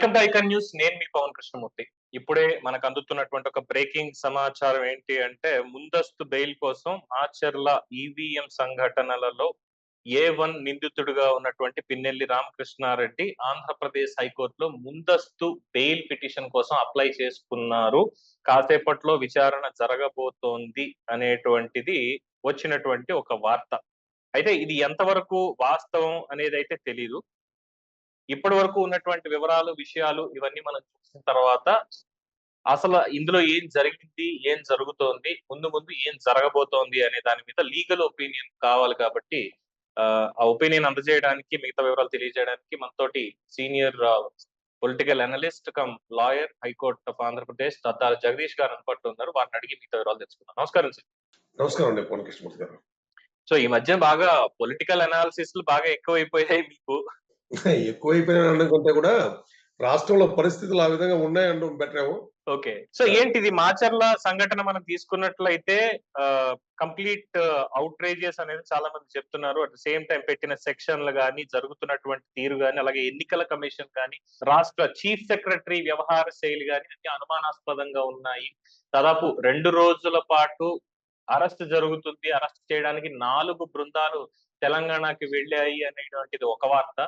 Welcome to icon news. నేను మీ పవన్ కృష్ణమూర్తి. ఇప్పుడే మనకు అందుతున్నటువంటి ఒక బ్రేకింగ్ సమాచారం ఏంటి అంటే ముందస్తు బెయిల్ కోసం ఆచర్ల ఈవీఎం సంఘటనలలో ఏ వన్ నిందితుడిగా ఉన్నటువంటి పిన్నెల్లి రామకృష్ణారెడ్డి ఆంధ్రప్రదేశ్ హైకోర్టులో ముందస్తు బెయిల్ పిటిషన్ కోసం అప్లై చేసుకున్నారు. కాసేపట్లో విచారణ జరగబోతోంది అనేటువంటిది వచ్చినటువంటి ఒక వార్త. అయితే ఇది ఎంతవరకు వాస్తవం అనేది అయితే తెలియదు ఇప్పటి వరకు ఉన్నటువంటి వివరాలు విషయాలు ఇవన్నీ మనం చూసిన తర్వాత అసలు ఇందులో ఏం జరిగింది ఏం జరుగుతోంది ముందు ముందు ఏం జరగబోతోంది అనే దాని మీద లీగల్ ఒపీనియన్ కావాలి కాబట్టి ఆ ఒపీనియన్ అందజేయడానికి మిగతా వివరాలు తెలియజేయడానికి మనతోటి senior political analyst cum lawyer high court of Andhra Pradesh Dattala Jagadish గారు అనుకుంటూ ఉన్నారు. వారిని అడిగి మిగతా వివరాలు తెలుసుకుందాం. నమస్కారం సార్. నమస్కారం అండి పవన్ కృష్ణమూర్తి గారు. సో ఈ మధ్య బాగా పొలిటికల్ అనాలిసిస్ బాగా ఎక్కువైపోయాయి మీకు. ఎక్కువైపోయిన అనుకుంటే కూడా రాష్ట్రంలో పరిస్థితులు ఆ విధంగా ఉన్నాయనడం బెటర్ ఏమో ఓకే. సో ఏంటిది? మాచర్ల సంఘటన మనం తీసుకున్నట్లయితే కంప్లీట్ అవుట్రేజెస్ అనేది చాలా మంది చెప్తున్నారు. అట్ సేమ్ టైం పెట్టిన సెక్షన్లు కానీ జరుగుతున్నటువంటి తీరు కానీ అలాగే ఎన్నికల కమిషన్ కానీ రాష్ట్ర చీఫ్ సెక్రటరీ వ్యవహార శైలి కానీ అన్ని అనుమానాస్పదంగా ఉన్నాయి. దాదాపు రెండు రోజుల పాటు అరెస్ట్ జరుగుతుంది. అరెస్ట్ చేయడానికి నాలుగు బృందాలు తెలంగాణకి వెళ్ళాయి అనేటువంటిది ఒక వార్త.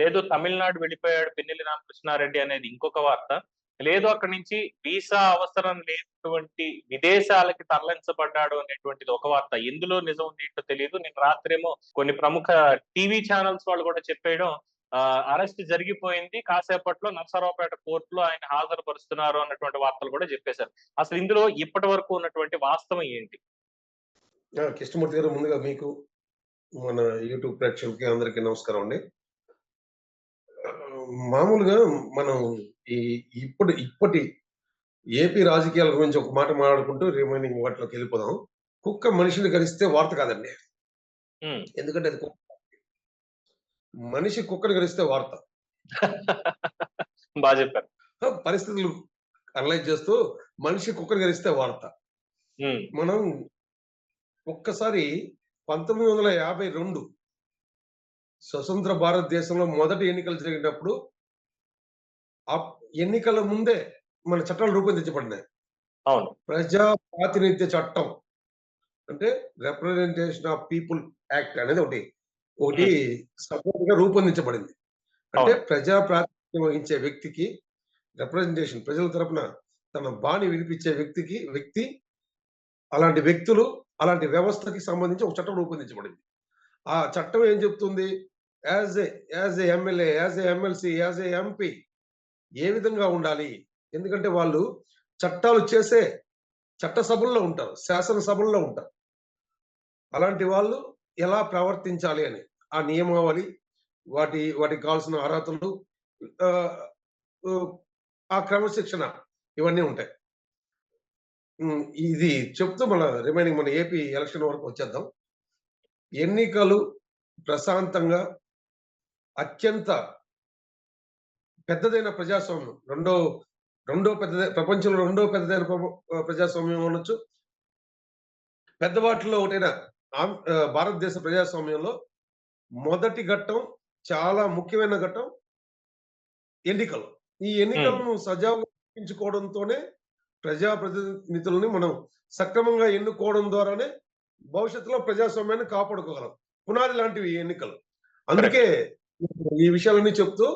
లేదు తమిళనాడు వెళ్ళిపోయాడు పిన్నెల్లి రామకృష్ణారెడ్డి అనేది ఇంకొక వార్త. లేదు అక్కడి నుంచి వీసా అవసరం లేనటువంటి విదేశాలకి తరలించబడ్డాడు అనేటువంటిది ఒక వార్త. ఎందులో నిజం ఉంది ఏంటో తెలియదు. నేను రాత్రేమో కొన్ని ప్రముఖ టీవీ ఛానల్స్ వాళ్ళు కూడా చెప్పేయడం అరెస్ట్ జరిగిపోయింది. కాసేపట్లో నర్సరావుపేట కోర్టులో ఆయన హాజరుపరుస్తున్నారు అన్నటువంటి వార్తలు కూడా చెప్పేశారు. అసలు ఇందులో ఇప్పటి వరకు ఉన్నటువంటి వాస్తవం ఏంటి? కృష్ణమూర్తి గారు ముందుగా మీకు మన యూట్యూబ్ ప్రేక్షకులకి అందరికీ నమస్కారం అండి. మామూలుగా మనం ఈ ఇప్పుడు ఇప్పటి ఏపీ రాజకీయాల గురించి ఒక మాట మాట్లాడుకుంటూ రిమైనింగ్ వాటిలోకి వెళ్ళిపోదాం. కుక్క మనిషిని కలిస్తే వార్త కాదండి. ఎందుకంటే అది కుక్క. మనిషి కుక్కని కలిస్తే వార్త. బాగా చెప్పారు. పరిస్థితులు అనలైజ్ చేస్తూ మనిషి కుక్కని కలిస్తే వార్త. మనం ఒక్కసారి పంతొమ్మిది వందల యాభై రెండు స్వతంత్ర భారతదేశంలో మొదటి ఎన్నికలు జరిగినప్పుడు ఆ ఎన్నికల ముందే మన చట్టాలు రూపొందించబడినాయి. అవును. ప్రజా ప్రాతినిధ్య చట్టం అంటే రిప్రజెంటేషన్ ఆఫ్ పీపుల్ యాక్ట్ అనేది ఒకటి. ఒకటి సపోర్ట్గా రూపొందించబడింది. అంటే ప్రజా ప్రాతినిధ్యం వహించే వ్యక్తికి రిప్రజెంటేషన్ ప్రజల తరపున తన బాణి వినిపించే వ్యక్తికి వ్యక్తి అలాంటి వ్యక్తులు అలాంటి వ్యవస్థకి సంబంధించి ఒక చట్టం రూపొందించబడింది. ఆ చట్టం ఏం చెప్తుంది? As a as a MLA as a MLC as a MP ఏ విధంగా ఉండాలి? ఎందుకంటే వాళ్ళు చట్టాలు చేసే చట్టసభల్లో ఉంటారు శాసనసభల్లో ఉంటారు. అలాంటి వాళ్ళు ఎలా ప్రవర్తించాలి అని? ఆ నియమావళి వాటి వాటికి కావాల్సిన అర్హతలు ఆ క్రమశిక్షణ ఇవన్నీ ఉంటాయి. ఇది చెప్తూ మన రిమైనింగ్ మన ఏపీ ఎలక్షన్ వరకు వచ్చేద్దాం. ఎన్నికలు ప్రశాంతంగా అత్యంత పెద్దదైన ప్రజాస్వామ్యం. రెండో రెండో పెద్ద ప్రపంచంలో రెండో పెద్దదైన ప్రజాస్వామ్యం అనొచ్చు. పెద్ద వాటిలో ఒకటైన భారతదేశ ప్రజాస్వామ్యంలో మొదటి ఘట్టం చాలా ముఖ్యమైన ఘట్టం ఎన్నికలు. ఈ ఎన్నికలను సజావుగా ప్రజాప్రతినిధులని మనం సక్రమంగా ఎన్నుకోవడం ద్వారానే భవిష్యత్తులో ప్రజాస్వామ్యాన్ని కాపాడుకోగలం. పునాది లాంటివి ఎన్నికలు. అందుకే ఈ విషయాలన్నీ చెప్తూ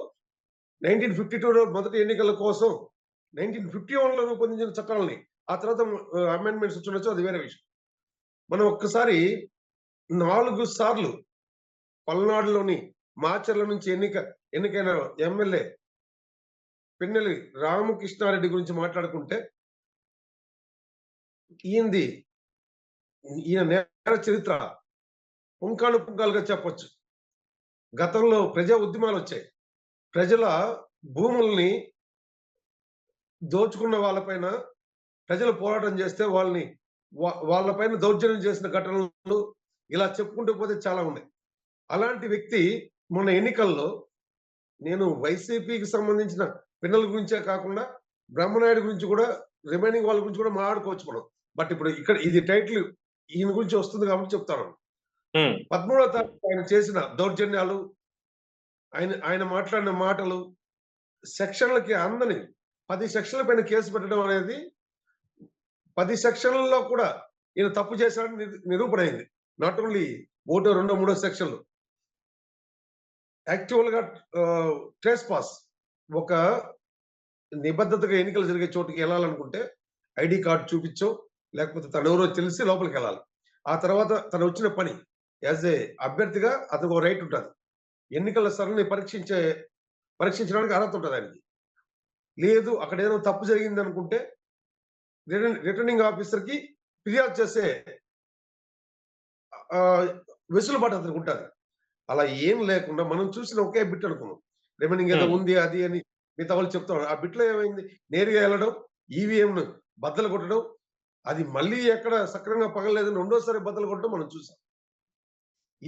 నైన్టీన్ ఫిఫ్టీ టూ మొదటి ఎన్నికల కోసం నైన్టీన్ ఫిఫ్టీ వన్లో రూపొందించిన చట్టాలని ఆ తర్వాత అమెండ్మెంట్స్ వచ్చినచ్చు అది వేరే విషయం. మనం ఒక్కసారి నాలుగు సార్లు పల్నాడులోని మాచర్ల నుంచి ఎన్నిక ఎన్నికైన ఎమ్మెల్యే పిన్నెల్లి రామకృష్ణారెడ్డి గురించి మాట్లాడుకుంటే ఈయనది ఈయన నేర చరిత్ర పుంకాను పుంకాలుగా చెప్పొచ్చు. గతంలో ప్రజా ఉద్యమాలు వచ్చాయి. ప్రజల భూముల్ని దోచుకున్న వాళ్ళపైన ప్రజలు పోరాటం చేస్తే వాళ్ళని వాళ్ళపైన దౌర్జన్యం చేసిన ఘటనలు ఇలా చెప్పుకుంటూ పోతే చాలా ఉన్నాయి. అలాంటి వ్యక్తి మొన్న ఎన్నికల్లో నేను వైసీపీకి సంబంధించిన పిల్లల గురించే కాకుండా బ్రహ్మనాయుడు గురించి కూడా రిమైనింగ్ వాళ్ళ గురించి కూడా మాట్లాడుకోవచ్చు మనం. బట్ ఇప్పుడు ఇక్కడ ఇది టైటిల్ ఈయన గురించి వస్తుంది కాబట్టి చెప్తాను. పదమూడవ తారీఖు ఆయన చేసిన దౌర్జన్యాలు ఆయన ఆయన మాట్లాడిన మాటలు సెక్షన్లకి అందని పది సెక్షన్ల పైన కేసు పెట్టడం అనేది పది సెక్షన్లలో కూడా ఈయన తప్పు చేశాడని నిరూపణ అయింది నాట్ ఓన్లీ ఒకటో రెండో మూడో సెక్షన్లు. యాక్చువల్గా ట్రేస్ పాస్ ఒక నిబద్ధతగా ఎన్నికలు జరిగే చోటుకి వెళ్ళాలనుకుంటే ఐడి కార్డు చూపించో లేకపోతే తను ఎవరో తెలిసి లోపలికి వెళ్ళాలి. ఆ తర్వాత తను వచ్చిన పని యాజ్ ఏ అభ్యర్థిగా అతనికి రైట్ ఉంటుంది. ఎన్నికల సరళిని పరీక్షించే పరీక్షించడానికి అర్హత ఉంటుంది ఆయనకి. లేదు అక్కడ ఏదో తప్పు జరిగింది అనుకుంటే రిటర్న్ రిటర్నింగ్ ఆఫీసర్కి ఫిర్యాదు చేసే వెసులుబాటు అతనికి ఉంటుంది. అలా ఏం లేకుండా మనం చూసిన ఒకే బిట్ అనుకున్నాం రిమైనింగ్ ఏదో. ఉంది అది అని మిగతా వాళ్ళు చెప్తారు. ఆ బిట్లో ఏమైంది? నేరుగా వెళ్ళడం ఈవీఎం ను బద్దలు కొట్టడం అది మళ్ళీ ఎక్కడ సక్రమంగా పగలలేదని రెండోసారి బద్దలు కొట్టడం మనం చూసాం.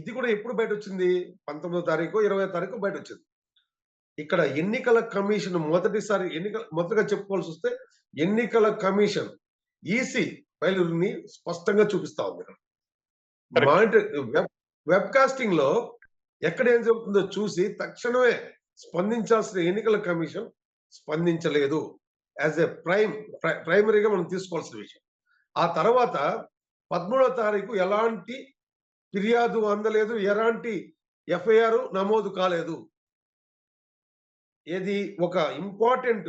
ఇది కూడా ఎప్పుడు బయట వచ్చింది పంతొమ్మిదో తారీఖు ఇరవై తారీఖు బయట వచ్చింది ఇక్కడ ఎన్నికల కమిషన్ మొదటిసారి ఎన్నికల మొదటగా చెప్పుకోవాల్సి వస్తే ఎన్నికల కమిషన్ ఈసీ ఫైలుని స్పష్టంగా చూపిస్తా ఉంది. మానిటర్ వెబ్ వెబ్ కాస్టింగ్లో ఎక్కడ ఏం జరుగుతుందో చూసి తక్షణమే స్పందించాల్సిన ఎన్నికల కమిషన్ స్పందించలేదు. యాజ్ ఎ ప్రైమ్ ప్రైమరీగా మనం తీసుకోవాల్సిన విషయం. ఆ తర్వాత పదమూడవ తారీఖు ఎలాంటి ఫిర్యాదు అందలేదు. ఎలాంటి ఎఫ్ఐఆర్ నమోదు కాలేదు. ఏది ఒక ఇంపార్టెంట్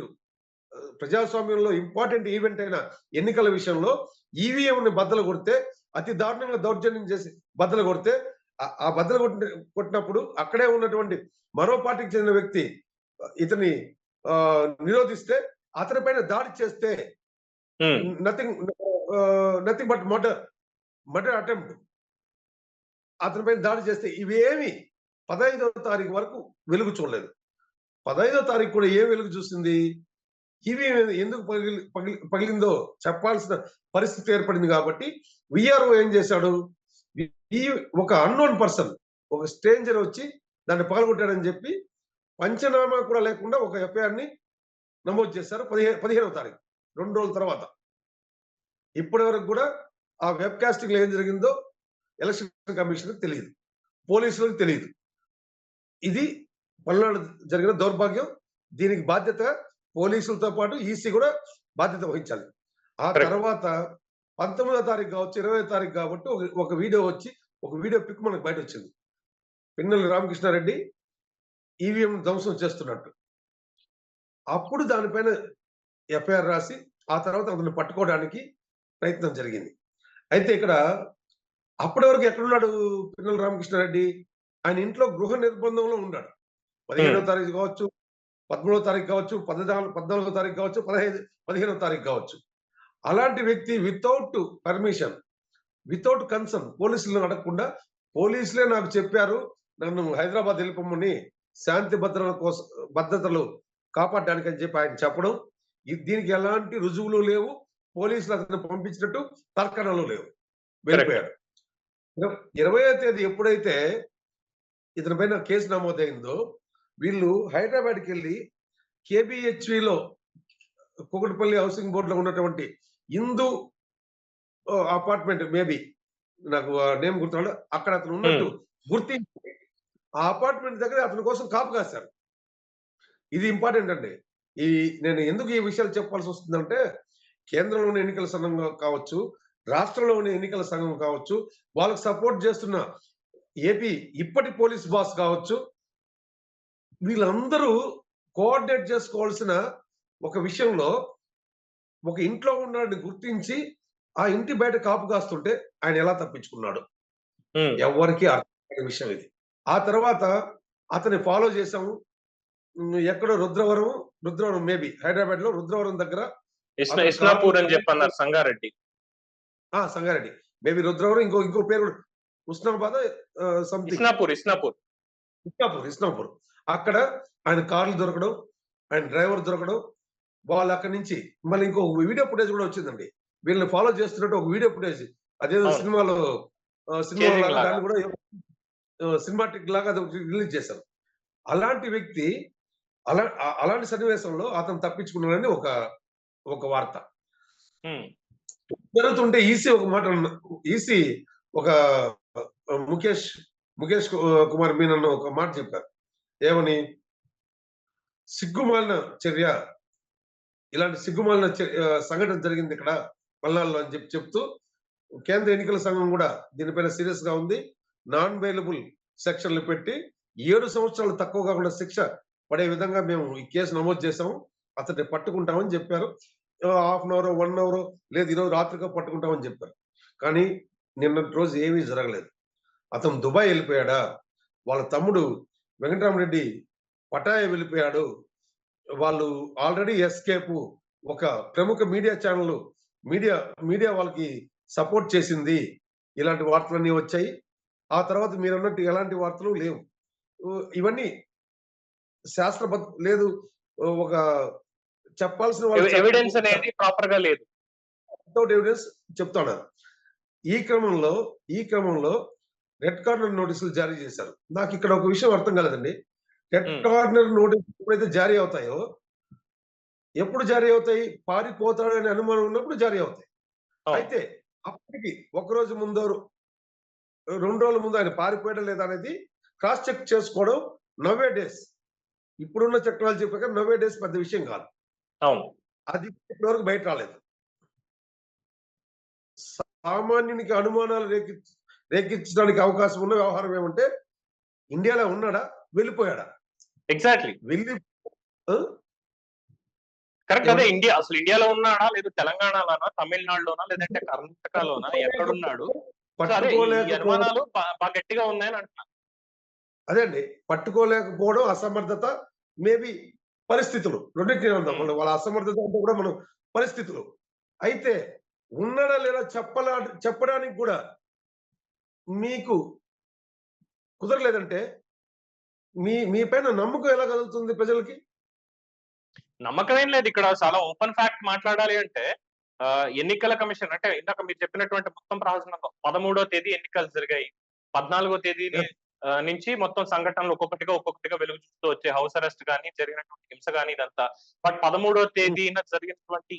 ప్రజాస్వామ్యంలో ఇంపార్టెంట్ ఈవెంట్ అయిన ఎన్నికల విషయంలో ఈవీఎం ని బద్దలు కొడితే అతి దారుణంగా దౌర్జన్యం చేసి బద్దలు కొడితే ఆ- బద్దలు కొట్టిన కొట్టినప్పుడు అక్కడే ఉన్నటువంటి మరో పార్టీకి చెందిన వ్యక్తి ఇతని నిరోధిస్తే అతని పైన దాడి చేస్తే nothing nothing but murder murder attempt అతని పైన దాడి చేస్తే ఇవేమి పదహైదవ తారీఖు వరకు వెలుగు చూడలేదు. పదహైదవ తారీఖు కూడా ఏ వెలుగు చూసింది? ఇవి ఎందుకు పగిలి పగిలి- పగిలిందో చెప్పాల్సిన పరిస్థితి ఏర్పడింది కాబట్టి విఆర్ఓ ఏం చేశాడు? ఈ ఒక అన్నోన్ పర్సన్ ఒక స్ట్రేంజర్ వచ్చి దాన్ని పగలగొట్టాడని చెప్పి పంచనామా కూడా లేకుండా ఒక ఎఫ్ఐఆర్ని నమోదు చేశారు పదిహే పదిహేనవ తారీఖు రెండు రోజుల తర్వాత. ఇప్పటి వరకు కూడా ఆ వెబ్ కాస్టింగ్లో ఏం జరిగిందో ఎలక్షన్ కమిషన్ తెలియదు. పోలీసులకు తెలియదు. ఇది పల్నాడు జరిగిన దౌర్భాగ్యం. దీనికి బాధ్యత పోలీసులతో పాటు ఈసీ కూడా బాధ్యత వహించాలి. ఆ. తర్వాత పంతొమ్మిదో తారీఖు కావచ్చు ఇరవై తారీఖు కాబట్టి ఒక- ఒక వీడియో వచ్చి ఒక వీడియో పిక్ మనకు బయట వచ్చింది. పిన్నెల రామకృష్ణారెడ్డి ఈవీఎం ధ్వంసం చేస్తున్నట్టు. అప్పుడు దానిపైన ఎఫ్ఐఆర్ రాసి ఆ తర్వాత అతను పట్టుకోవడానికి ప్రయత్నం జరిగింది. అయితే ఇక్కడ అప్పటి వరకు ఎక్కడున్నాడు పిన్నెల రామకృష్ణారెడ్డి? ఆయన ఇంట్లో గృహ నిర్బంధంలో ఉన్నాడు. పదిహేడవ తారీఖు కావచ్చు పదమూడవ తారీఖు కావచ్చు పద్నాలుగు పద్నాలుగో తారీఖు కావచ్చు పదహైదు పదిహేనవ తారీఖు కావచ్చు. అలాంటి వ్యక్తి వితౌట్ పర్మిషన్ వితౌట్ కన్సర్న్ పోలీసులను అడగకుండా పోలీసులే నాకు చెప్పారు నన్ను హైదరాబాద్ వెళ్ళిపోమని శాంతి భద్రతల కోసం భద్రతలు కాపాడడానికి అని చెప్పి ఆయన చెప్పడం దీనికి ఎలాంటి రుజువులు లేవు పోలీసులు అతను పంపించినట్టు తర్కణలు లేవు. వెళ్ళిపోయాడు. ఇరవయో తేదీ ఎప్పుడైతే ఇతని పైన కేసు నమోదైందో వీళ్ళు హైదరాబాద్కి వెళ్ళి కేబిహెచ్విలో కుకటిపల్లి హౌసింగ్ బోర్డులో ఉన్నటువంటి హిందూ అపార్ట్మెంట్ మేబీ నాకు నేమ్ గుర్తున్నాడు అక్కడ అతను ఉన్నట్టు గుర్తించి ఆ అపార్ట్మెంట్ దగ్గర అతని కోసం కాపు కాశారు. ఇది ఇంపార్టెంట్ అండి. ఈ నేను ఎందుకు ఈ విషయాలు చెప్పాల్సి వస్తుందంటే కేంద్రంలో ఉన్న ఎన్నికల సంఘం కావచ్చు రాష్ట్రంలో ఉన్న ఎన్నికల సంఘం కావచ్చు వాళ్ళకి సపోర్ట్ చేస్తున్న ఏపీ ఇప్పటి పోలీస్ బాస్ కావచ్చు వీళ్ళందరూ కోఆర్డినేట్ చేసుకోవాల్సిన ఒక విషయంలో ఒక ఇంట్లో ఉన్నాడని గుర్తించి ఆ ఇంటి బయట కాపు కాస్తుంటే ఆయన ఎలా తప్పించుకున్నాడు? ఎవరికి అర్థం కాని విషయం ఇది. ఆ తర్వాత అతన్ని ఫాలో చేసాము ఉమ్, ఎక్కడో రుద్రవరం రుద్రవరం మేబీ హైదరాబాద్లో రుద్రవరం దగ్గర ఇస్నాపూర్ అని కాపు- చెప్పి అన్నారు సంగారెడ్డి. సంగారెడ్డి. మేబీ రుద్రవరం ఇంకో ఇంకో పేరు కూడా. ఉస్నాబాద్ సంథింగ్ ఇస్నాపూర్ ఇస్నాపూర్. ఇస్నాపూర్ ఇస్నాపూర్. అక్కడ ఆయన కార్లు దొరకడం ఆయన డ్రైవర్ దొరకడం వాళ్ళు అక్కడి నుంచి మళ్ళీ ఇంకో వీడియో ఫుటేజ్ కూడా వచ్చిందండి. వీళ్ళని ఫాలో చేస్తున్నట్టు ఒక వీడియో ఫుటేజ్. అదేదో. సినిమాలో సినిమా. దాన్ని కూడా సినిమాటిక్ లాగా అది రిలీజ్ చేశారు. అలాంటి వ్యక్తి అలా అలాంటి సన్నివేశంలో అతను తప్పించుకున్నాడని ఒక ఒక వార్త. జరుగుతుంటే ఈసీ ఒక మాట ఈసీ ఒక ముఖేష్ ముఖేష్ కుమార్ మీనన్ ఒక మాట చెప్పారు. ఏమని? సిగ్గుమాలిన చర్య ఇలాంటి సిగ్గుమాలిన సంఘటన జరిగింది ఇక్కడ పల్నాడులో అని చెప్పి చెప్తూ కేంద్ర ఎన్నికల సంఘం కూడా దీనిపైన సీరియస్గా ఉంది. నాన్ బెయిలబుల్ సెక్షన్లు పెట్టి ఏడు సంవత్సరాలు తక్కువ కాకుండా శిక్ష పడే విధంగా మేము ఈ కేసు నమోదు చేసాము అతన్ని పట్టుకుంటామని చెప్పారు. Half an hour one hour లేదు ఈరోజు రాత్రిగా పట్టుకుంటామని చెప్పారు. కానీ నిన్నటి రోజు ఏమీ జరగలేదు. అతను దుబాయ్ వెళ్ళిపోయాడా? వాళ్ళ తమ్ముడు వెంకటరామరెడ్డి పటాయ వెళ్ళిపోయాడు. వాళ్ళు ఆల్రెడీ ఎస్కేప్ ఒక ప్రముఖ మీడియా ఛానల్ మీడియా మీడియా వాళ్ళకి సపోర్ట్ చేసింది. ఇలాంటి వార్తలన్నీ వచ్చాయి. ఆ తర్వాత మీరు అన్నట్టు ఎలాంటి వార్తలు లేవు. ఇవన్నీ శాస్త్రబద్ధ లేదు ఒక చెప్పాల్సిన ఎవిడెన్స్ అనేది ప్రాపర్గా లేదు. వితౌట్ ఎవిడెన్స్ చెప్తున్నారు ఈ క్రమంలో ఈ క్రమంలో రెడ్ కార్నర్ నోటీసులు జారీ చేశారు. నాకు ఇక్కడ ఒక విషయం అర్థం కాలేదండి. రెడ్. కార్నర్ నోటీసులు ఎప్పుడైతే జారీ అవుతాయో ఎప్పుడు జారీ అవుతాయి? పారిపోతాడనే అనుమానం ఉన్నప్పుడు జారీ అవుతాయి. అయితే అప్పటికి ఒక రోజు ముందో రెండు రోజుల ముందు ఆయన పారిపోయడం లేదా అనేది క్రాస్ చెక్ చేసుకోవడం నవే డేస్ ఇప్పుడున్న టెక్నాలజీ ప్రకారం నవే డేస్ పెద్ద విషయం కాదు. అవును. అది ఇప్పటివరకు బయట రాలేదు. సామాన్యునికి అనుమానాలు రేకి రేకించడానికి అవకాశం ఉన్న వ్యవహారం ఏమంటే ఇండియాలో ఉన్నాడా? వెళ్ళిపోయాడా? ఎగ్జాక్ట్లీ వెళ్ళి? కరెక్ట్ అదే ఇండియా అసలు ఇండియాలో ఉన్నాడా? లేదు తెలంగాణలోనా? తమిళనాడులోనా? లేదంటే కర్ణాటకలోనా? ఎక్కడున్నాడు? అనుమానాలు బాగా గట్టిగా ఉన్నాయని అంటున్నా. అదే అండి పట్టుకోలేకపోవడం అసమర్థత మేబీ పరిస్థితులు. రెండింటినీ ఉందాం? మనం వాళ్ళ అసమర్థత అంటే కూడా మనం పరిస్థితులు. అయితే ఉన్నాడా లేదా చెప్పలా చెప్పడానికి కూడా మీకు కుదరలేదంటే మీ మీ పైన నమ్మకం ఎలా కలుగుతుంది ప్రజలకి? నమ్మకం ఏం లేదు ఇక్కడ. చాలా ఓపెన్ ఫ్యాక్ట్ మాట్లాడాలి అంటే ఎన్నికల కమిషన్ అంటే ఇందాక మీరు చెప్పినటువంటి మొత్తం ప్రాసెస్ పదమూడో తేదీ ఎన్నికలు జరిగాయి. పద్నాలుగో తేదీ నుంచి మొత్తం సంఘటనలు ఒక్కొక్కటిగా ఒక్కొక్కటిగా వెలుగు చూస్తూ వచ్చే హౌస్ అరెస్ట్ కానీ జరిగినటువంటి హింస కానీ ఇదంతా. బట్ పదమూడో తేదీన జరిగినటువంటి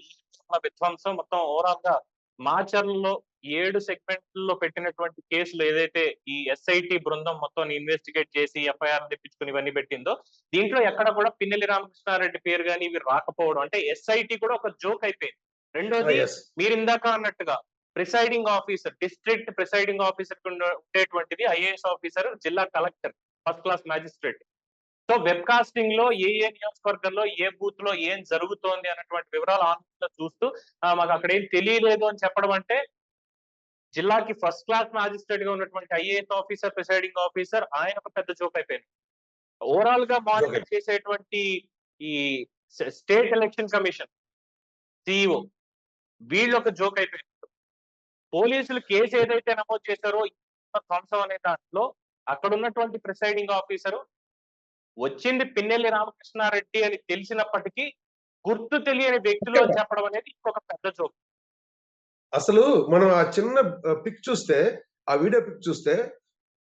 విధ్వంసం మొత్తం ఓవరాల్గా మాచర్లలో ఏడు సెగ్మెంట్లలో పెట్టినటువంటి కేసులు ఏదైతే ఈ ఎస్ఐటి బృందం మొత్తం ఇన్వెస్టిగేట్ చేసి ఎఫ్ఐఆర్ తెప్పించుకుని ఇవన్నీ పెట్టిందో దీంట్లో ఎక్కడ కూడా పిన్నెల్లి రామకృష్ణారెడ్డి పేరు కానీ ఇవి రాకపోవడం. అంటే ఎస్ఐటి కూడా ఒక జోక్ అయిపోయింది. రెండోది Yes. మీరు ఇందాక అన్నట్టుగా presiding officer district presiding officer ఉండేటువంటిది ఐఏఎస్ ఆఫీసర్ జిల్లా collector first class magistrate so web కాస్టింగ్లో ఏ ఏ నియోజకవర్గంలో ఏ బూత్లో ఏం జరుగుతోంది అన్నటువంటి వివరాలు ఆన్లైన్లో చూస్తూ మాకు అక్కడ ఏం తెలియలేదు అని చెప్పడం అంటే జిల్లాకి ఫస్ట్ క్లాస్ మ్యాజిస్ట్రేట్గా ఉన్నటువంటి ఐఏఎస్ ఆఫీసర్ ప్రిసైడింగ్ ఆఫీసర్ ఆయన ఒక పెద్ద జోక్ అయిపోయింది. ఓవరాల్గా మానిటర్ చేసేటువంటి ఈ స్టేట్ ఎలక్షన్ కమిషన్ సిఇఓ వీళ్ళు ఒక జోక్ అయిపోయింది. పోలీసులు కేసు ఏదైతే నమోదు చేశారో ధ్వంసం అనే దాంట్లో అక్కడ ఉన్నటువంటి ప్రిసైడింగ్ ఆఫీసరు వచ్చింది పిన్నెల్లి రామకృష్ణారెడ్డి అని తెలిసినప్పటికీ గుర్తు తెలియని వ్యక్తులు చెప్పడం అనేది ఇంకొక పెద్ద జోక్. అసలు మనం ఆ చిన్న పిక్ చూస్తే ఆ వీడియో పిక్ చూస్తే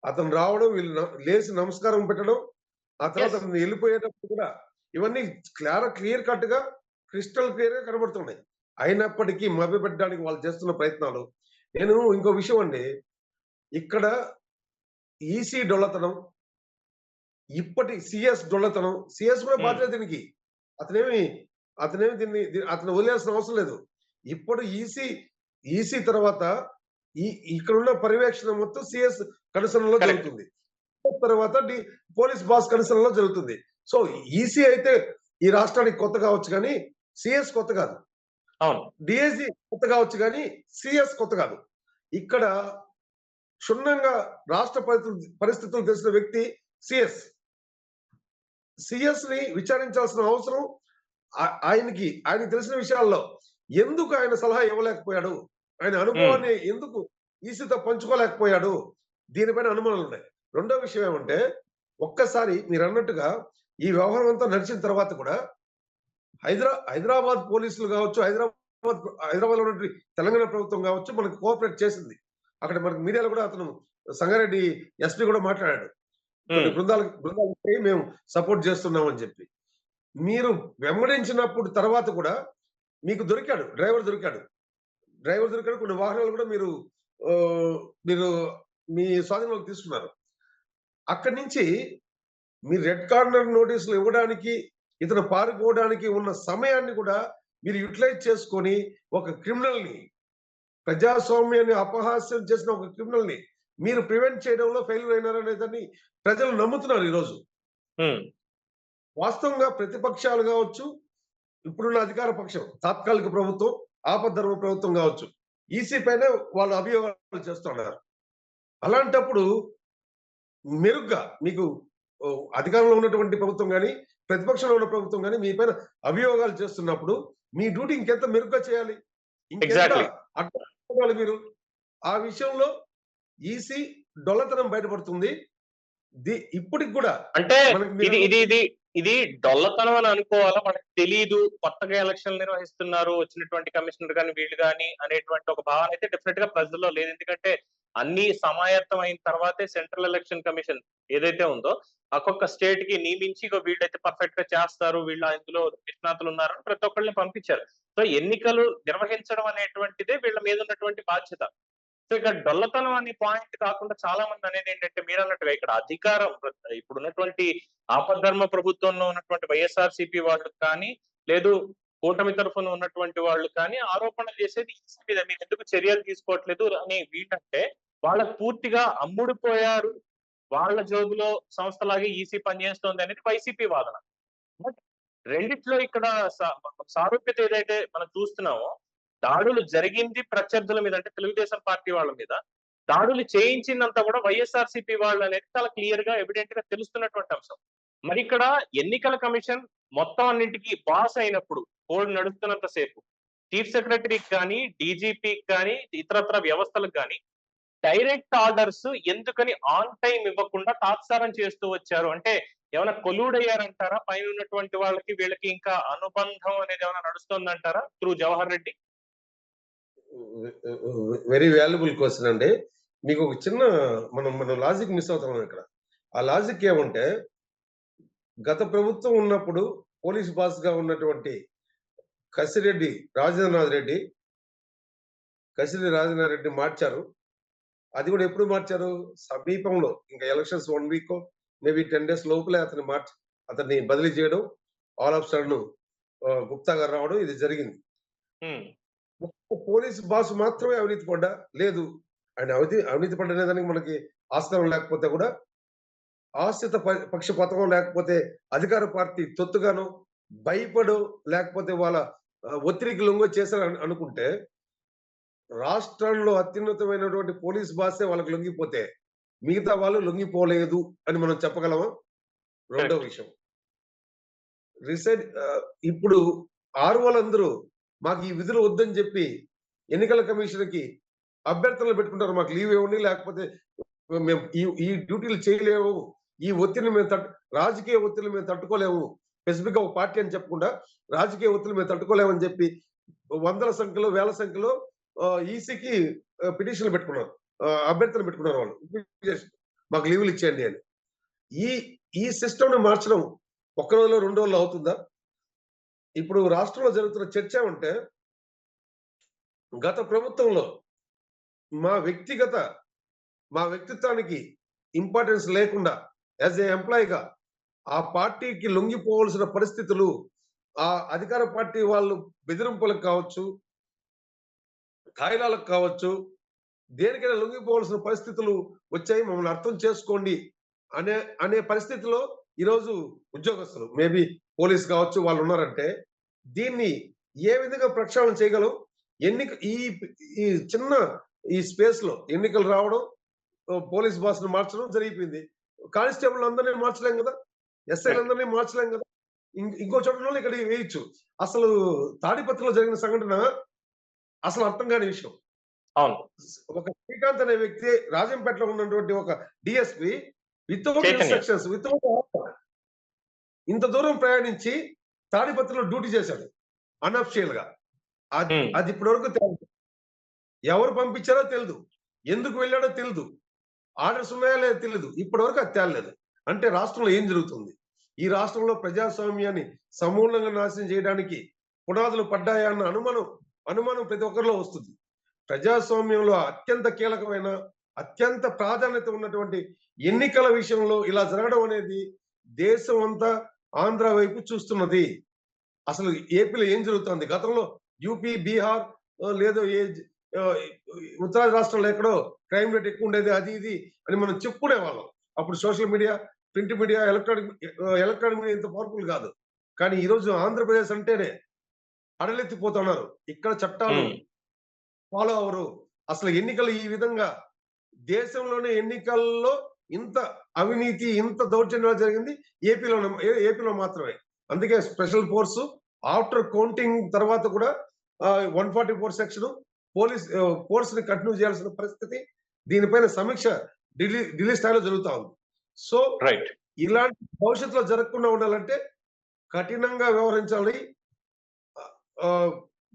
అతను రావడం వీళ్ళు లేచి నమస్కారం పెట్టడం ఆ తర్వాత. అతను వెళ్ళిపోయేటప్పుడు కూడా ఇవన్నీ క్లియర్ క్లియర్ కట్గా క్రిస్టల్ క్లియర్గా కనబడుతున్నాయి. అయినప్పటికీ మభ్యపెట్టడానికి వాళ్ళు చేస్తున్న ప్రయత్నాలు నేను ఇంకో విషయం అండి. ఇక్కడ ఈసీ డొల్లతనం ఇప్పటి సిఎస్ డొల్లతనం సిఎస్ కూడా. బాధ్యత దీనికి. అతనేమి అతనేమి దీన్ని అతను వదిలేయాల్సిన అవసరం లేదు. ఇప్పుడు ఈసీ ఈసీ తర్వాత ఈ ఇక్కడ ఉన్న పర్యవేక్షణ మొత్తం సిఎస్ Correct. జరుగుతుంది. తర్వాత డి పోలీస్ బాస్ కనుసరణలో జరుగుతుంది. సో ఈసీ అయితే ఈ రాష్ట్రానికి కొత్త కావచ్చు కానీ సిఎస్ కొత్త కాదు. అవును. డిఐజీ కొత్త కావచ్చు కానీ సిఎస్ కొత్త కాదు. ఇక్కడ క్షుణ్ణంగా రాష్ట్ర పరిస్థితులు తెలిసిన వ్యక్తి సిఎస్ సిఎస్ని విచారించాల్సిన అవసరం ఆయనకి ఆయనకి తెలిసిన విషయాల్లో ఎందుకు ఆయన సలహా ఇవ్వలేకపోయాడు? ఆయన అనుభవాన్ని ఎందుకు ఈసీతో పంచుకోలేకపోయాడు? దీనిపైన అనుమానాలు ఉన్నాయి. రెండో విషయం ఏమంటే ఒక్కసారి మీరు అన్నట్టుగా ఈ వ్యవహారం అంతా నడిచిన తర్వాత కూడా హైదరా హైదరాబాద్ పోలీసులు కావచ్చు హైదరాబాద్ హైదరాబాద్లో ఉన్నటువంటి తెలంగాణ ప్రభుత్వం కావచ్చు మనకు కోఆపరేట్ చేసింది. అక్కడ మనకి మీడియాలో కూడా అతను సంగారెడ్డి ఎస్పీ కూడా మాట్లాడాడు. బృందాలు బృందాలకి మేము సపోర్ట్ చేస్తున్నామని చెప్పి. మీరు వెంబడించినప్పుడు తర్వాత కూడా మీకు దొరికాడు డ్రైవర్ దొరికాడు. డ్రైవర్ దొరికాడు కొన్ని వాహనాలు కూడా మీరు మీరు మీ స్వాధీనంలోకి తీసుకున్నారు. అక్కడి నుంచి మీ రెడ్ కార్నర్ నోటీసులు ఇవ్వడానికి ఇతను పారిపోవడానికి ఉన్న సమయాన్ని కూడా మీరు యూటిలైజ్ చేసుకొని ఒక క్రిమినల్ని ప్రజాస్వామ్యాన్ని అపహాస్యం చేసిన ఒక క్రిమినల్ని మీరు ప్రివెంట్ చేయడంలో ఫెయిల్యూర్ అయినారనే దాన్ని ప్రజలు నమ్ముతున్నారు ఈరోజు. వాస్తవంగా ప్రతిపక్షాలు కావచ్చు ఇప్పుడున్న అధికార పక్షం తాత్కాలిక ప్రభుత్వం ఆపద్ధర్మ ప్రభుత్వం కావచ్చు ఈసీ పైన వాళ్ళు అభియోగాలు చేస్తున్నారు. అలాంటప్పుడు మెరుగ్గా మీకు అధికారంలో ఉన్నటువంటి ప్రభుత్వం కానీ ప్రతిపక్షంలో ఉన్న ప్రభుత్వం కానీ మీ పైన అభియోగాలు చేస్తున్నప్పుడు మీ డ్యూటీ ఇంకెంత మెరుగ్గా చేయాలి? ఇంకెంత మీరు? ఆ విషయంలో ఈసీ డొల్లతనం బయటపడుతుంది. ఇప్పటికి కూడా అంటే ఇది ఇది ఇది ఇది డొల్లతనం అని అనుకోవాలా? మనకు తెలియదు కొత్తగా ఎలక్షన్లు నిర్వహిస్తున్నారు. వచ్చినటువంటి కమిషనర్ కానీ వీళ్ళు కానీ అనేటువంటి ఒక భావన అయితే డెఫినెట్గా ప్రజల్లో లేదు. ఎందుకంటే అన్ని సమాయత్తం అయిన తర్వాతే సెంట్రల్ ఎలక్షన్ కమిషన్ ఏదైతే ఉందో ఒక్కొక్క స్టేట్కి నియమించి వీళ్ళైతే పర్ఫెక్ట్గా చేస్తారు వీళ్ళు ఇందులో నిష్ణాతులు ఉన్నారు అని ప్రతి ఒక్కళ్ళని పంపించారు. సో ఎన్నికలు నిర్వహించడం అనేటువంటిదే వీళ్ళ మీద ఉన్నటువంటి బాధ్యత. సో ఇక్కడ డొల్లతనం అనే పాయింట్ కాకుండా చాలా మంది అనేది ఏంటంటే మీరు అన్నట్టుగా ఇక్కడ అధికారం ఇప్పుడు ఉన్నటువంటి ఆపద్ధర్మ ప్రభుత్వంలో ఉన్నటువంటి వైఎస్ఆర్ సిపి వాళ్ళు కానీ లేదు కూటమి తరఫున ఉన్నటువంటి వాళ్ళు కానీ ఆరోపణలు చేసేది ఈసీ మీద. మీరు ఎందుకు చర్యలు తీసుకోవట్లేదు అని వీటంటే వాళ్ళకు పూర్తిగా అమ్ముడుపోయారు వాళ్ళ జోబులో సంస్థలాగే ఈసీ పనిచేస్తోంది అనేది వైసీపీ వాదన. బట్ రెండిట్లో ఇక్కడ సారూప్యత ఏదైతే మనం చూస్తున్నామో దాడులు జరిగింది ప్రత్యర్థుల మీద అంటే తెలుగుదేశం పార్టీ వాళ్ళ మీద. దాడులు చేయించిందంతా కూడా వైఎస్ఆర్ సిపి వాళ్ళు అనేది చాలా క్లియర్గా ఎవిడెంట్గా తెలుస్తున్నటువంటి అంశం. మరి ఇక్కడ ఎన్నికల కమిషన్ మొత్తం అన్నింటికి బాస్ అయినప్పుడు కోడ్ నడుస్తున్నంత సేపు చీఫ్ సెక్రటరీకి కానీ డీజీపీకి కానీ ఇతరత్ర వ్యవస్థలకు కానీ డైరెక్ట్ ఆర్డర్స్ ఎందుకని ఆన్ టైం ఇవ్వకుండా తాత్సారం చేస్తూ వచ్చారు? అంటే ఏమైనా కొలూడ్ అయ్యారంటారా పైన ఉన్నటువంటి వాళ్ళకి వీళ్ళకి ఇంకా అనుబంధం అనేది ఏమైనా నడుస్తుందంటారా through Jawahar Reddy? Very valuable question అండి. మీకు ఒక చిన్న మనం మనం లాజిక్ మిస్ అవుతున్నాం ఇక్కడ. ఆ లాజిక్ ఏమంటే గత ప్రభుత్వం ఉన్నప్పుడు పోలీస్ బాస్గా ఉన్నటువంటి కసిరెడ్డి రాజేంద్రనాథ్ రెడ్డి కసిరెడ్డి రాజేంద్ర రెడ్డి మార్చారు. అది కూడా ఎప్పుడు మార్చారు? సమీపంలో. ఇంకా elections one week maybe ten days లోపలే అతన్ని మార్చ అతన్ని బదిలీ చేయడం ఆల్ ఆఫ్ సడన్ గుప్తా గారు రావడం ఇది జరిగింది. ఒక్క పోలీస్ బాస్ మాత్రమే అవినీతి పడ్డా? లేదు. ఆయన అవినీతి అవినీతి పడ్డనే దానికి మనకి ఆస్కారం లేకపోతే కూడా ఆశ్రిత ప- పక్షపాతం లేకపోతే అధికార పార్టీ తొత్తుగాను భయపడు లేకపోతే వాళ్ళ ఒత్తిడికి లొంగ చేశారని అనుకుంటే రాష్ట్రంలో అత్యున్నతమైనటువంటి పోలీస్ బాసే వాళ్ళకి లొంగిపోతే మిగతా వాళ్ళు లొంగిపోలేదు అని మనం చెప్పగలమా? రెండో విషయం. రీసెంట్ ఇప్పుడు ఆర్వోలందరూ మాకు ఈ విధులు వద్దని చెప్పి ఎన్నికల కమిషన్కి అభ్యర్థనలు పెట్టుకుంటారు. మాకు లీవ్ ఇవ్వండి లేకపోతే మేము ఈ ఈ డ్యూటీలు చేయలేము ఈ ఒత్తిడిని మేము తట్టు రాజకీయ ఒత్తిడిని మేము తట్టుకోలేము స్పెసిఫిక్ ఒక పార్టీ అని చెప్పకుండా రాజకీయ ఒత్తిడిని మేము తట్టుకోలేమని చెప్పి వందల సంఖ్యలో వేల సంఖ్యలో ఈసీకి పిటిషన్లు పెట్టుకున్నారు. అభ్యర్థులు పెట్టుకున్నారు వాళ్ళు. మాకు లీవులు ఇచ్చేయండి అని. ఈ ఈ సిస్టమ్ని మార్చడం ఒక్క రోజులో రెండు రోజులు అవుతుందా? ఇప్పుడు రాష్ట్రంలో జరుగుతున్న చర్చ ఉంటే గత ప్రభుత్వంలో మా వ్యక్తిగత మా వ్యక్తిత్వానికి ఇంపార్టెన్స్ లేకుండా యాజ్ ఏ ఎంప్లాయీగా ఆ పార్టీకి లొంగిపోవాల్సిన పరిస్థితులు ఆ అధికార పార్టీ వాళ్ళు బెదిరింపులకు కావచ్చు కాయిలాలకు కావచ్చు దేనికైనా లొంగిపోవాల్సిన పరిస్థితులు వచ్చాయి మమ్మల్ని అర్థం చేసుకోండి అనే అనే పరిస్థితిలో ఈరోజు ఉద్యోగస్తులు మేబీ పోలీస్ కావచ్చు వాళ్ళు ఉన్నారంటే దీన్ని ఏ విధంగా ప్రక్షాళన చేయగలం ఎన్నిక ఈ ఈ చిన్న ఈ స్పేస్లో ఎన్నికలు రావడం పోలీస్ బాస్ను మార్చడం జరిగిపోయింది. కానిస్టేబుల్ అందరినీ మార్చలేం కదా? ఎస్ఐలు అందరినీ మార్చలేం కదా? ఇంకో చోట ఇక్కడ వేయచ్చు. అసలు తాడిపత్రిలో జరిగిన సంఘటన అసలు అర్థం కాని విషయం. అవును. ఒక శ్రీకాంత్ అనే వ్యక్తి రాజంపేటలో ఉన్నటువంటి ఒక DSP without Chaitanya. Instructions without ఇంత దూరం ప్రయాణించి తాడిపత్రిలో డ్యూటీ చేశాడు. అన్అఫిషియల్గా అది. అది ఇప్పటి వరకు తెలియదు ఎవరు పంపించారో తెలియదు ఎందుకు వెళ్ళాడో తెలియదు ఆర్డర్స్ ఉన్నాయో లేదో తెలియదు ఇప్పటి వరకు అది తేలలేదు. అంటే రాష్ట్రంలో ఏం జరుగుతుంది? ఈ రాష్ట్రంలో ప్రజాస్వామ్యాన్ని సమూలంగా నాశనం చేయడానికి పునాదులు పడ్డాయా అన్న అనుమానం అనుమానం ప్రతి ఒక్కరిలో వస్తుంది. ప్రజాస్వామ్యంలో అత్యంత కీలకమైన అత్యంత ప్రాధాన్యత ఉన్నటువంటి ఎన్నికల విషయంలో ఇలా జరగడం అనేది దేశం అంతా ఆంధ్ర వైపు చూస్తున్నది. అసలు ఏపీలో ఏం జరుగుతుంది? గతంలో యూపీ బీహార్ లేదో ఏ ఉత్తరాది రాష్ట్రంలో ఎక్కడో క్రైమ్ రేట్ ఎక్కువ ఉండేది అది ఇది అని మనం చెప్పుకునే వాళ్ళం అప్పుడు social media print media electronic electronic media ఇంత పవర్ఫుల్ కాదు. కానీ ఈరోజు ఆంధ్రప్రదేశ్ అంటేనే అడలెత్తిపోతున్నారు. ఇక్కడ చట్టాలు ఫాలో అవరు. అసలు ఎన్నికలు ఈ విధంగా దేశంలోనే ఎన్నికల్లో ఇంత అవినీతి ఇంత దౌర్జన్యాలు జరిగింది ఏపీలో ఏపీలో మాత్రమే. అందుకే స్పెషల్ ఫోర్స్ ఆఫ్టర్ కౌంటింగ్ తర్వాత కూడా one forty four section police ఫోర్స్ని continue చేయాల్సిన పరిస్థితి దీనిపైన సమీక్ష ఢిల్లీ ఢిల్లీ స్థాయిలో జరుగుతా ఉంది. So right. ఇలాంటి భవిష్యత్తులో జరగకుండా ఉండాలంటే కఠినంగా వ్యవహరించాలి.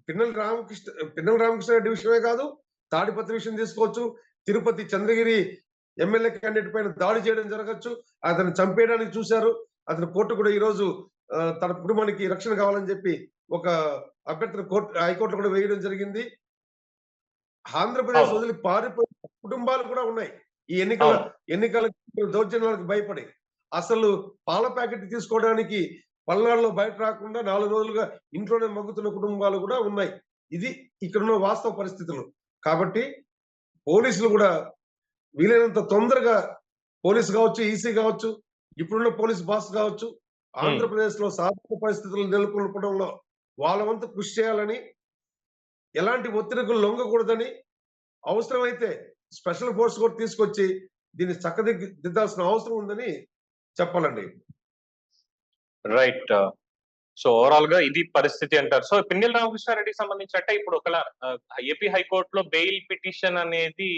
పిన్నెల రామకృష్ణ పిన్నెల రామకృష్ణ రెడ్డి విషయమే కాదు తాడిపత్రి విషయం తీసుకోవచ్చు తిరుపతి చంద్రగిరి ఎమ్మెల్యే క్యాండిడేట్ పైన దాడి చేయడం జరగచ్చు అతను చంపేయడానికి చూశారు అతను కోర్టు కూడా ఈ రోజు ఆ, తన కుటుంబానికి రక్షణ కావాలని చెప్పి ఒక అభ్యర్థిని కోర్టు హైకోర్టు కూడా వేయడం జరిగింది ఆంధ్రప్రదేశ్. వదిలి పారిపోయిన కుటుంబాలు కూడా ఉన్నాయి ఈ ఎన్నికల. ఎన్నికల దౌర్జన్యాలకు భయపడి అసలు పాల ప్యాకెట్ తీసుకోవడానికి పల్నాడులో బయట రాకుండా నాలుగు రోజులుగా ఇంట్లోనే మగ్గుతున్న కుటుంబాలు కూడా ఉన్నాయి. ఇది ఇక్కడున్న వాస్తవ పరిస్థితులు. కాబట్టి పోలీసులు కూడా వీలైనంత తొందరగా పోలీసు కావచ్చు ఈసీ కావచ్చు ఇప్పుడున్న పోలీస్ బాస్ కావచ్చు ఆంధ్రప్రదేశ్లో సాధారణ పరిస్థితులు నెలకొల్పడంలో వాళ్ళ వంతు కృషి చేయాలని ఎలాంటి ఒత్తిడికి లొంగకూడదని అవసరమైతే స్పెషల్ ఫోర్స్ కూడా తీసుకొచ్చి దీన్ని చక్కదిద్దాల్సిన అవసరం ఉందని చెప్పాలండి. రైట్ సో ఓవరాల్గా ఇది పరిస్థితి అంటారు. సో పిన్నెల రామకృష్ణారెడ్డికి సంబంధించి అంటే ఇప్పుడు ఒక ఏపీ హైకోర్టులో బెయిల్ పిటిషన్ అనేది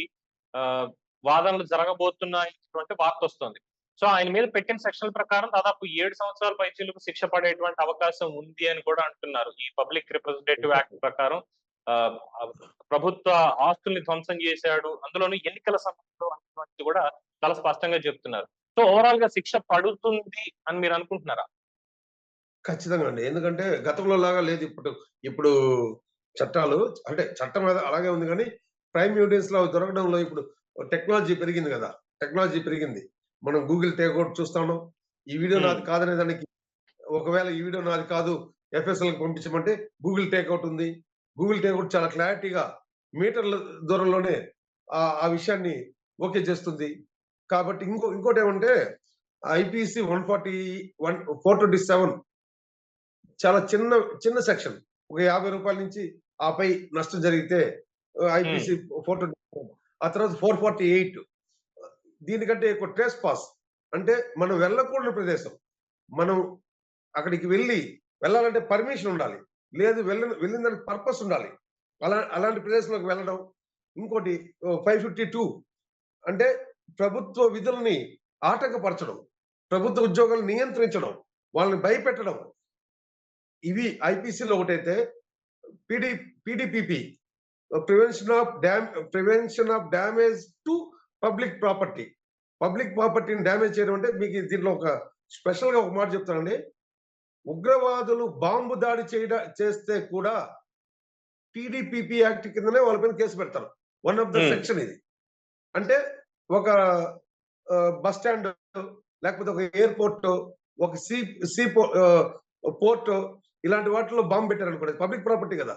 uh, వాదనలు జరగబోతున్నాయటువంటి వార్త వస్తుంది. సో ఆయన మీద పెట్టిన సెక్షన్ ప్రకారం దాదాపు ఏడు సంవత్సరాల పైచీలకు శిక్ష పడేటువంటి అవకాశం ఉంది అని కూడా అంటున్నారు. ఈ పబ్లిక్ రిప్రజెంటేటివ్ యాక్ట్ ప్రకారం uh, ప్రభుత్వ ఆస్తుల్ని ధ్వంసం చేశాడు. అందులోనూ ఎన్నికల సమయంలో కూడా చాలా స్పష్టంగా చెప్తున్నారు. సో ఓవరాల్గా శిక్ష పడుతుంది అని మీరు అనుకుంటున్నారా? ఖచ్చితంగా అండి. ఎందుకంటే గతంలో లాగా లేదు ఇప్పుడు. ఇప్పుడు చట్టాలు అంటే చట్టం మీద అలాగే ఉంది కానీ, ప్రైమ్లో దొరకడంలో ఇప్పుడు టెక్నాలజీ పెరిగింది కదా! టెక్నాలజీ పెరిగింది. మనం గూగుల్ టేకౌట్ చూస్తాను. ఈ వీడియో నాది కాదనే దానికి ఒకవేళ ఈ వీడియో నాది కాదు ఎఫ్ఎస్ఎల్‌కి పంపించమంటే గూగుల్ టేకౌట్ ఉంది. గూగుల్ టేకౌట్ చాలా క్లారిటీగా మీటర్ల దూరంలోనే ఆ ఆ విషయాన్ని ఓకే చేస్తుంది. కాబట్టి ఇంకో ఇంకోటి ఏమంటే ఐపీసీ 141 427 చాలా చిన్న చిన్న సెక్షన్. ఒక యాభై రూపాయల నుంచి ఆపై నష్టం జరిగితే ఐపీసీ ఫోర్ ట్వంటీ ఆ తర్వాత ఫోర్ ఫార్టీ ఎయిట్. దీనికంటే ఎక్కువ ట్రేస్ పాస్. అంటే మనం వెళ్ళకూడని ప్రదేశం. మనం అక్కడికి వెళ్ళి వెళ్ళాలంటే పర్మిషన్ ఉండాలి. లేదు వెళ్ళ వెళ్ళిన దానికి పర్పస్ ఉండాలి. అలా అలాంటి ప్రదేశంలోకి వెళ్ళడం. ఇంకోటి ఫైవ్ ఫిఫ్టీ టూ. అంటే ప్రభుత్వ విధుల్ని ఆటంకపరచడం. ప్రభుత్వ ఉద్యోగాలు నియంత్రించడం. వాళ్ళని భయపెట్టడం. ఇవి ఐపీసీలో ఒకటైతే PD PDPP prevention of dam prevention of damage to public property. Public ప్రాపర్టీని డ్యామేజ్ చేయడం అంటే మీకు దీంట్లో ఒక స్పెషల్గా ఒక మాట చెప్తానండి. ఉగ్రవాదులు బాంబు దాడి చేయడ చేస్తే కూడా టీడీపీపీ యాక్ట్ కిందనే వాళ్ళపైన కేసు పెడతారు. One of the. సెక్షన్ ఇది. అంటే ఒక బస్ స్టాండ్ లేకపోతే ఒక ఎయిర్పోర్ట్ ఒక సీ సీ పోర్ట్ ఇలాంటి వాటిలో బాంబు పెట్టారు అనుకోండి పబ్లిక్ ప్రాపర్టీ కదా.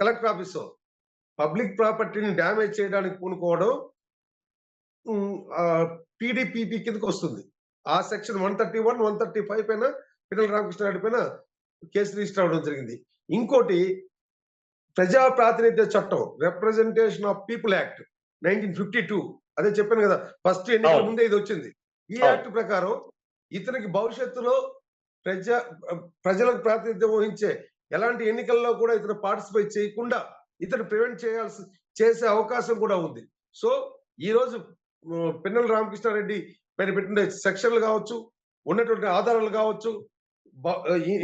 Collector office. పబ్లిక్ ప్రాపర్టీని డ్యామేజ్ చేయడానికి పూనుకోవడం పీడీపీపీ కిందకి వస్తుంది. ఆ section one thirty one one thirty five పైన పిల్లల రామకృష్ణారెడ్డి పైన కేసు రిజిస్టర్ అవ్వడం జరిగింది. ఇంకోటి ప్రజా ప్రాతినిధ్య చట్టం representation of people act nineteen fifty two అదే చెప్పాను కదా ఫస్ట్ ఎన్నికల. ముందే ఇది వచ్చింది. ఈ. యాక్ట్ ప్రకారం ఇతనికి భవిష్యత్తులో ప్రజా ప్రజలకు ప్రాతినిధ్యం వహించే ఎలాంటి ఎన్నికల్లో కూడా ఇతను పార్టిసిపేట్ చేయకుండా ఇతను ప్రివెంట్ చేయాల్సి చేసే అవకాశం కూడా ఉంది. సో ఈ రోజు పిన్నెల రామకృష్ణారెడ్డి పైన పెట్టిన సెక్షన్లు కావచ్చు ఉన్నటువంటి ఆధారాలు కావచ్చు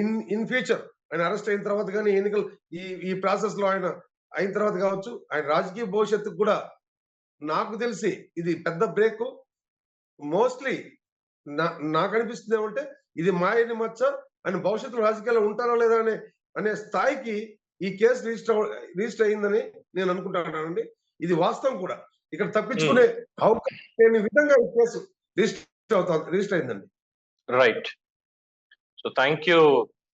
ఇన్ ఇన్ ఫ్యూచర్ ఆయన అరెస్ట్ అయిన తర్వాత కానీ ఎన్నికలు ఈ ఈ ప్రాసెస్లో ఆయన అయిన తర్వాత కావచ్చు ఆయన రాజకీయ భవిష్యత్తుకు కూడా నాకు తెలిసి ఇది పెద్ద బ్రేక్. మోస్ట్లీ నా నాకు అనిపిస్తుంది ఏమంటే ఇది మాయని మచ్చ ఆయన భవిష్యత్తులో రాజకీయాల్లో ఉంటారో లేదా అనే అనే స్థాయికి ఈ కేసు రిజిస్టర్ రిజిస్టర్ అయిందని నేను అనుకుంటున్నానండి ఇది వాస్తవం కూడా ఇక్కడ తప్పించుకునే అవకాశం లేని విధంగా ఈ కేసు రిజిస్టర్ అవుతా రిజిస్టర్ అయిందండి right. So thank you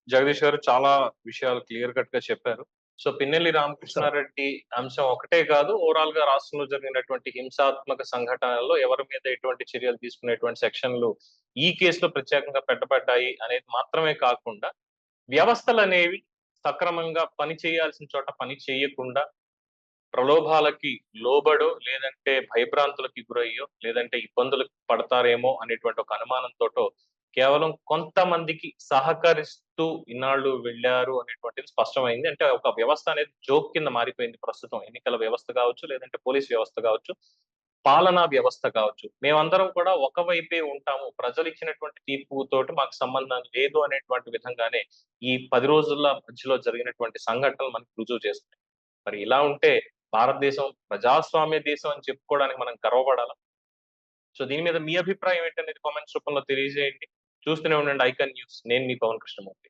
Jagadish గారు. చాలా విషయాలు క్లియర్ కట్‌గా చెప్పారు. సో పిన్నెల్లి రామకృష్ణారెడ్డి అంశం ఒకటే కాదు ఓవరాల్‌గా రాష్ట్రంలో జరిగినటువంటి హింసాత్మక సంఘటనల్లో ఎవరి మీద ఎటువంటి చర్యలు తీసుకునేటువంటి సెక్షన్‌లు ఈ కేసులో ప్రత్యేకంగా పెట్టబడ్డాయి అనేది మాత్రమే కాకుండా వ్యవస్థలు అనేవి సక్రమంగా పని చేయాల్సిన చోట పని చేయకుండా ప్రలోభాలకి లోబడో లేదంటే భయభ్రాంతులకి గురయ్యో లేదంటే ఇబ్బందులకు పడతారేమో అనేటువంటి ఒక అనుమానంతోటో కేవలం కొంతమందికి సహకరిస్తూ ఇన్నాళ్ళు వెళ్ళారు అనేటువంటిది స్పష్టమైంది. అంటే ఒక వ్యవస్థ అనేది జోక్ కింద మారిపోయింది ప్రస్తుతం. ఎన్నికల వ్యవస్థ కావచ్చు, లేదంటే పోలీస్ వ్యవస్థ కావచ్చు, పాలనా వ్యవస్థ కావచ్చు. మేమందరం కూడా ఒకవైపే ఉంటాము. ప్రజలు ఇచ్చినటువంటి తీర్పుతోటి మాకు సంబంధం లేదు అనేటువంటి విధంగానే ఈ పది రోజుల మధ్యలో జరిగినటువంటి సంఘటనలు మనకు రుజువు చేస్తున్నాయి. మరి ఇలా ఉంటే భారతదేశం ప్రజాస్వామ్య దేశం అని చెప్పుకోవడానికి మనం గర్వపడాలి సో దీని మీద మీ అభిప్రాయం ఏంటనేది కామెంట్స్ రూపంలో తెలియజేయండి. చూస్తూనే ఉండండి ఐకాన్ న్యూస్. నేను మీ పవన్ కృష్ణమూర్తి.